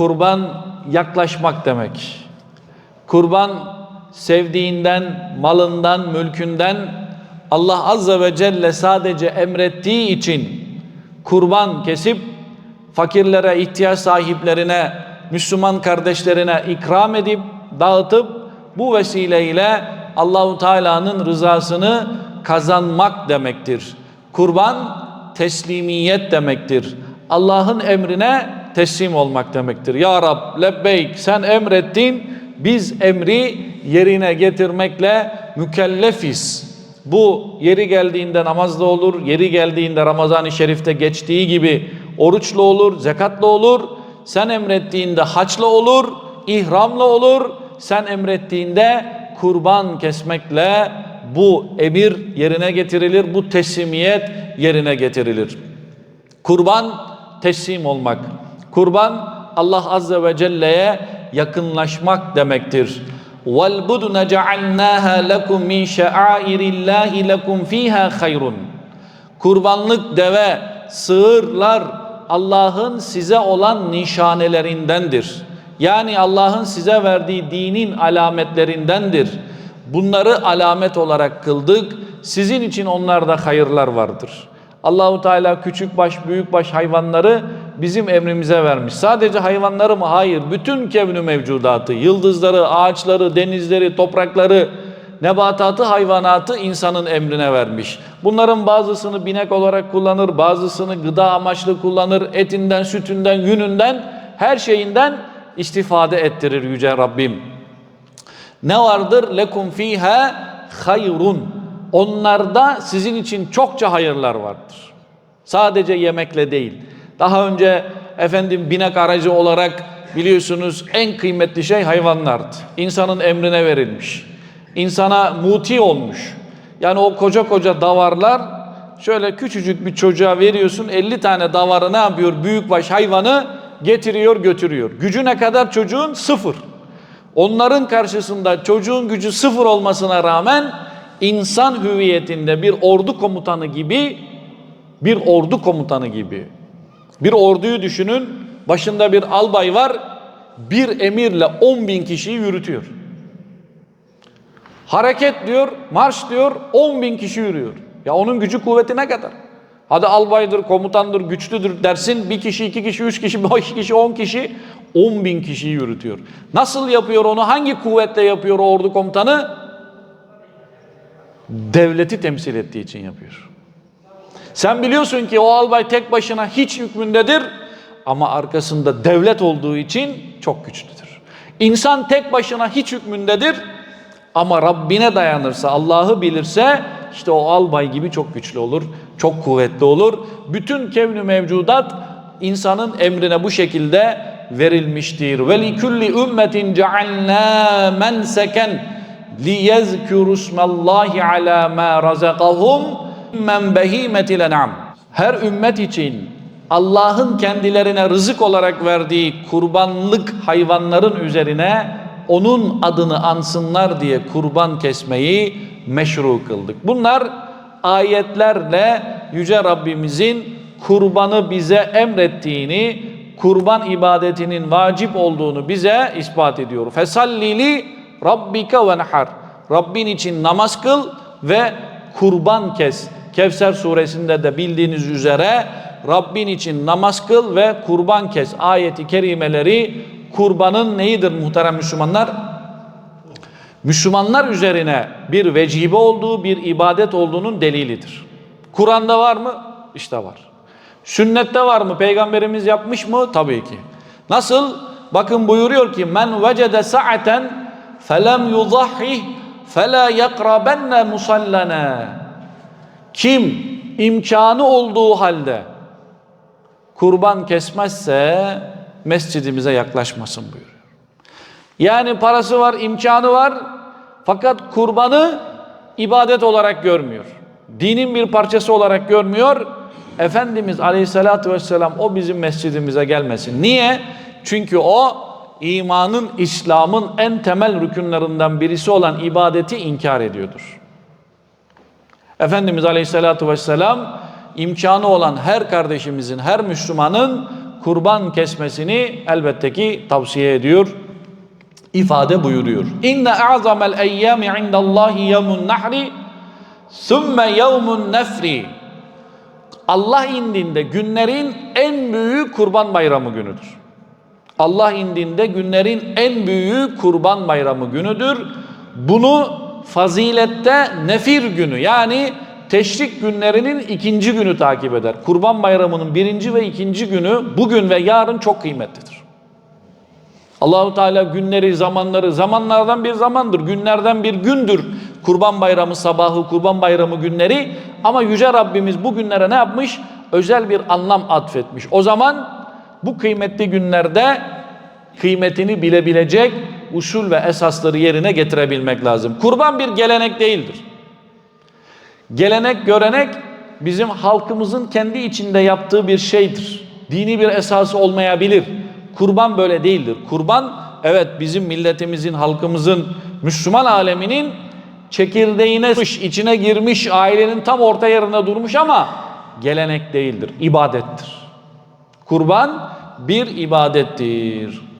Kurban yaklaşmak demek. Kurban sevdiğinden, malından, mülkünden Allah Azze ve Celle sadece emrettiği için kurban kesip fakirlere, ihtiyaç sahiplerine, Müslüman kardeşlerine ikram edip dağıtıp bu vesileyle Allahu Teala'nın rızasını kazanmak demektir. Kurban teslimiyet demektir. Allah'ın emrine teslim olmak demektir. Ya Rab lebbeyk sen emrettin biz emri yerine getirmekle mükellefiz. Bu yeri geldiğinde namazda olur, yeri geldiğinde Ramazan-ı Şerif'te geçtiği gibi oruçlu olur, zekatlı olur. Sen emrettiğinde haçla olur, ihramla olur. Sen emrettiğinde kurban kesmekle bu emir yerine getirilir, bu teslimiyet yerine getirilir. Kurban teslim olmak. Kurban Allah Azze ve Celle'ye yakınlaşmak demektir. وَالْبُدْنَ جَعَلْنَاهَا لَكُمْ مِنْ شَعَائِرِ اللّٰهِ لَكُمْ ف۪يهَا خَيْرٌ Kurbanlık deve, sığırlar Allah'ın size olan nişanelerindendir. Yani Allah'ın size verdiği dinin alametlerindendir. Bunları alamet olarak kıldık. Sizin için onlarda hayırlar vardır. Allahu Teala küçük baş, büyük baş hayvanları bizim emrimize vermiş. Sadece hayvanları mı? Hayır. Bütün kevnü mevcudatı, yıldızları, ağaçları, denizleri, toprakları, nebatatı, hayvanatı insanın emrine vermiş. Bunların bazısını binek olarak kullanır, bazısını gıda amaçlı kullanır, etinden, sütünden, yününden, her şeyinden istifade ettirir Yüce Rabbim. Ne vardır? Lekum fiha hayrun. Onlarda sizin için çokça hayırlar vardır. Sadece yemekle değil. Daha önce efendim binek aracı olarak biliyorsunuz en kıymetli şey hayvanlardı. İnsanın emrine verilmiş. İnsana muti olmuş. Yani o koca koca davarlar şöyle küçücük bir çocuğa veriyorsun 50 tane davarı ne yapıyor? Büyükbaş hayvanı getiriyor götürüyor. Gücü ne kadar çocuğun? Sıfır. Onların karşısında çocuğun gücü sıfır olmasına rağmen insan hüviyetinde bir ordu komutanı gibi bir ordu komutanı gibi bir orduyu düşünün başında bir albay var bir emirle 10 bin kişiyi yürütüyor. Hareket diyor, marş diyor, 10 bin kişi yürüyor. Ya onun gücü kuvveti ne kadar? Hadi albaydır, komutandır, güçlüdür dersin. Bir kişi, iki kişi, üç kişi, beş kişi, on kişi, on bin kişiyi yürütüyor. Nasıl yapıyor onu? Hangi kuvvetle yapıyor ordu komutanı? Devleti temsil ettiği için yapıyor. Sen biliyorsun ki o albay tek başına hiç hükmündedir ama arkasında devlet olduğu için çok güçlüdür. İnsan tek başına hiç hükmündedir ama Rabbine dayanırsa, Allah'ı bilirse işte o albay gibi çok güçlü olur, çok kuvvetli olur. Bütün kevnü mevcudat insanın emrine bu şekilde verilmiştir. Ve li kulli ümmetin cealna menseken liyezkuru ismallahi ala ma razakahum men behimetil en'am. Her ümmet için Allah'ın kendilerine rızık olarak verdiği kurbanlık hayvanların üzerine onun adını ansınlar diye kurban kesmeyi meşru kıldık. Bunlar ayetlerle Yüce Rabbimizin kurbanı bize emrettiğini, kurban ibadetinin vacip olduğunu bize ispat ediyor. Fesallili rabbike ve nehar. Rabbin için namaz kıl ve kurban kes. Kevser suresinde de bildiğiniz üzere Rabbin için namaz kıl ve kurban kes. Ayeti kerimeleri kurbanın neyidir muhterem Müslümanlar? Müslümanlar üzerine bir vecibe olduğu, bir ibadet olduğunun delilidir. Kur'an'da var mı? İşte var. Sünnette var mı? Peygamberimiz yapmış mı? Tabii ki. Nasıl? Bakın buyuruyor ki men vecede sa'aten felem yudahhi fela yakrabenne musallana. Kim imkanı olduğu halde kurban kesmezse mescidimize yaklaşmasın buyuruyor. Yani parası var, imkanı var fakat kurbanı ibadet olarak görmüyor. Dinin bir parçası olarak görmüyor. Efendimiz Aleyhisselatü Vesselam o bizim mescidimize gelmesin. Niye? Çünkü o imanın, İslam'ın en temel rükünlerinden birisi olan ibadeti inkar ediyordur. Efendimiz Aleyhisselatü Vesselam imkanı olan her kardeşimizin, her Müslümanın kurban kesmesini elbette ki tavsiye ediyor, ifade buyuruyor. İnne a'zamel eyyami indallahi yevmun nahri sümme yevmun nefri. Allah indinde günlerin en büyüğü kurban bayramı günüdür. Allah indinde günlerin en büyüğü kurban bayramı günüdür. Bunu fazilette nefir günü yani teşrik günlerinin ikinci günü takip eder. Kurban bayramının birinci ve ikinci günü bugün ve yarın çok kıymetlidir. Allahu Teala günleri, zamanları, zamanlardan bir zamandır, günlerden bir gündür. Kurban bayramı sabahı, kurban bayramı günleri ama yüce Rabbimiz bu günlere ne yapmış? Özel bir anlam atfetmiş. O zaman bu kıymetli günlerde kıymetini bilebilecek usul ve esasları yerine getirebilmek lazım. Kurban bir gelenek değildir. Gelenek, görenek bizim halkımızın kendi içinde yaptığı bir şeydir. Dini bir esası olmayabilir. Kurban böyle değildir. Kurban evet bizim milletimizin, halkımızın, Müslüman aleminin çekirdeğine içine girmiş, ailenin tam orta yerine durmuş ama gelenek değildir, ibadettir. Kurban bir ibadettir.